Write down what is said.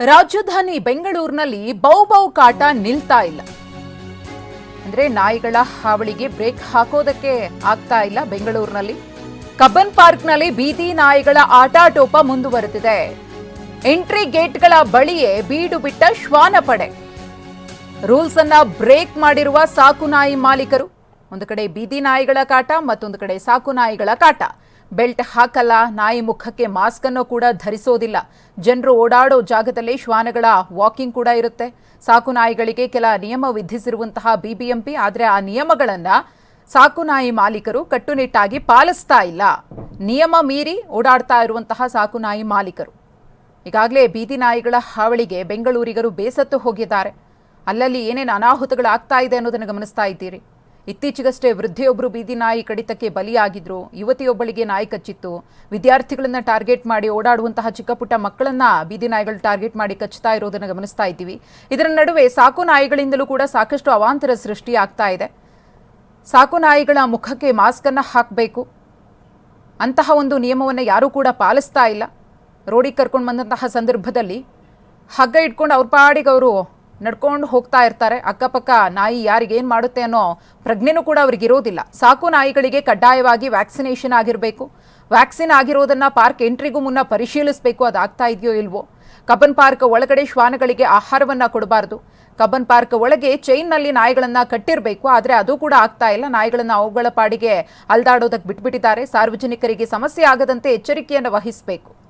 ರಾಜಧಾನಿ ಬೆಂಗಳೂರಿನಲ್ಲಿ ಬೌ ಬೌ ಕಾಟ ನಿಲ್ತಾ ಇಲ್ಲ. ಅಂದ್ರೆ ನಾಯಿಗಳ ಹಾವಳಿಗೆ ಬ್ರೇಕ್ ಹಾಕೋದಕ್ಕೆ ಆಗ್ತಾ ಇಲ್ಲ ಬೆಂಗಳೂರಿನಲ್ಲಿ. ಕಬ್ಬನ್ ಪಾರ್ಕ್ನಲ್ಲಿ ಬೀದಿ ನಾಯಿಗಳ ಆಟಾಟೋಪ ಮುಂದುವರೆದಿದೆ. ಎಂಟ್ರಿ ಗೇಟ್ಗಳ ಬಳಿಯೇ ಬೀಡು ಬಿಟ್ಟ ಶ್ವಾನ ಪಡೆ. ರೂಲ್ಸ್ ಅನ್ನ ಬ್ರೇಕ್ ಮಾಡಿರುವ ಸಾಕು ನಾಯಿ ಮಾಲೀಕರು. ಒಂದು ಕಡೆ ಬೀದಿ ನಾಯಿಗಳ ಕಾಟ, ಮತ್ತೊಂದು ಕಡೆ ಸಾಕು ನಾಯಿಗಳ ಕಾಟ. ಬೆಲ್ಟ್ ಹಾಕಲ್ಲ, ನಾಯಿ ಮುಖಕ್ಕೆ ಮಾಸ್ಕ್ ಅನ್ನು ಕೂಡ ಧರಿಸೋದಿಲ್ಲ. ಜನರು ಓಡಾಡೋ ಜಾಗದಲ್ಲಿ ಶ್ವಾನಗಳ ವಾಕಿಂಗ್ ಕೂಡ ಇರುತ್ತೆ. ಸಾಕು ನಾಯಿಗಳಿಗೆ ಕೆಲ ನಿಯಮ ವಿಧಿಸಿರುವಂತಹ ಬಿಬಿಎಂಪಿ, ಆದರೆ ಆ ನಿಯಮಗಳನ್ನ ಸಾಕು ನಾಯಿ ಮಾಲೀಕರು ಕಟ್ಟುನಿಟ್ಟಾಗಿ ಪಾಲಿಸ್ತಾ ಇಲ್ಲ. ನಿಯಮ ಮೀರಿ ಓಡಾಡ್ತಾ ಇರುವಂತಹ ಸಾಕು ನಾಯಿ ಮಾಲೀಕರು. ಈಗಾಗಲೇ ಬೀದಿ ನಾಯಿಗಳ ಹಾವಳಿಗೆ ಬೆಂಗಳೂರಿಗರು ಬೇಸತ್ತು ಹೋಗಿದ್ದಾರೆ. ಅಲ್ಲಲ್ಲಿ ಏನೇನು ಅನಾಹುತಗಳಾಗ್ತಾ ಇದೆ ಅನ್ನೋದನ್ನು ಗಮನಿಸ್ತಾ ಇದ್ದೀರಿ. ಇತ್ತೀಚೆಗಷ್ಟೇ ವೃದ್ಧೆಯೊಬ್ಬರು ಬೀದಿ ನಾಯಿ ಕಡಿತಕ್ಕೆ ಬಲಿಯಾಗಿದ್ರು. ಯುವತಿಯೊಬ್ಬಳಿಗೆ ನಾಯಿ ಕಚ್ಚಿತ್ತು. ವಿದ್ಯಾರ್ಥಿಗಳನ್ನ ಟಾರ್ಗೆಟ್ ಮಾಡಿ ಓಡಾಡುವಂತಹ ಚಿಕ್ಕ ಪುಟ್ಟ ಮಕ್ಕಳನ್ನ ಬೀದಿ ನಾಯಿಗಳು ಟಾರ್ಗೆಟ್ ಮಾಡಿ ಕಚ್ಚುತ್ತಾ ಇರೋದನ್ನು ಗಮನಿಸ್ತಾ ಇದ್ದೀವಿ. ಇದರ ನಡುವೆ ಸಾಕು ನಾಯಿಗಳಿಂದಲೂ ಕೂಡ ಸಾಕಷ್ಟು ಅವಾಂತರ ಸೃಷ್ಟಿಯಾಗ್ತಾ ಇದೆ. ಸಾಕು ನಾಯಿಗಳ ಮುಖಕ್ಕೆ ಮಾಸ್ಕ್ ಅನ್ನ ಹಾಕಬೇಕು. ಅಂತಹ ಒಂದು ನಿಯಮವನ್ನು ಯಾರೂ ಕೂಡ ಪಾಲಿಸ್ತಾ ಇಲ್ಲ. ರೋಡಿಗೆ ಕರ್ಕೊಂಡು ಬಂದಂತಹ ಸಂದರ್ಭದಲ್ಲಿ ಹಗ್ಗ ಇಟ್ಕೊಂಡು ಅವ್ರ ಪಾಡಿಗೆ ಅವರು ನಡ್ಕೊಂಡು ಹೋಗ್ತಾ ಇರ್ತಾರೆ. ಅಕ್ಕಪಕ್ಕ ನಾಯಿ ಯಾರಿಗೇನು ಮಾಡುತ್ತೆ ಅನ್ನೋ ಪ್ರಜ್ಞೆನೂ ಕೂಡ ಅವ್ರಿಗೆ ಇರೋದಿಲ್ಲ. ಸಾಕು ನಾಯಿಗಳಿಗೆ ಕಡ್ಡಾಯವಾಗಿ ವ್ಯಾಕ್ಸಿನೇಷನ್ ಆಗಿರಬೇಕು. ವ್ಯಾಕ್ಸಿನ್ ಆಗಿರೋದನ್ನ ಪಾರ್ಕ್ ಎಂಟ್ರಿಗೂ ಮುನ್ನ ಪರಿಶೀಲಿಸಬೇಕು. ಅದಾಗ್ತಾ ಇದೆಯೋ ಇಲ್ವೋ? ಕಬ್ಬನ್ ಪಾರ್ಕ್ ಒಳಗಡೆ ಶ್ವಾನಗಳಿಗೆ ಆಹಾರವನ್ನ ಕೊಡಬಾರದು. ಕಬ್ಬನ್ ಪಾರ್ಕ್ ಒಳಗೆ ಚೈನ್ನಲ್ಲಿ ನಾಯಿಗಳನ್ನ ಕಟ್ಟಿರಬೇಕು. ಆದರೆ ಅದು ಕೂಡ ಆಗ್ತಾ ಇಲ್ಲ. ನಾಯಿಗಳನ್ನ ಅವುಗಳ ಪಾಡಿಗೆ ಅಲ್ದಾಡೋದಕ್ಕೆ ಬಿಟ್ಬಿಟ್ಟಿದ್ದಾರೆ. ಸಾರ್ವಜನಿಕರಿಗೆ ಸಮಸ್ಯೆ ಆಗದಂತೆ ಎಚ್ಚರಿಕೆಯನ್ನು ವಹಿಸಬೇಕು.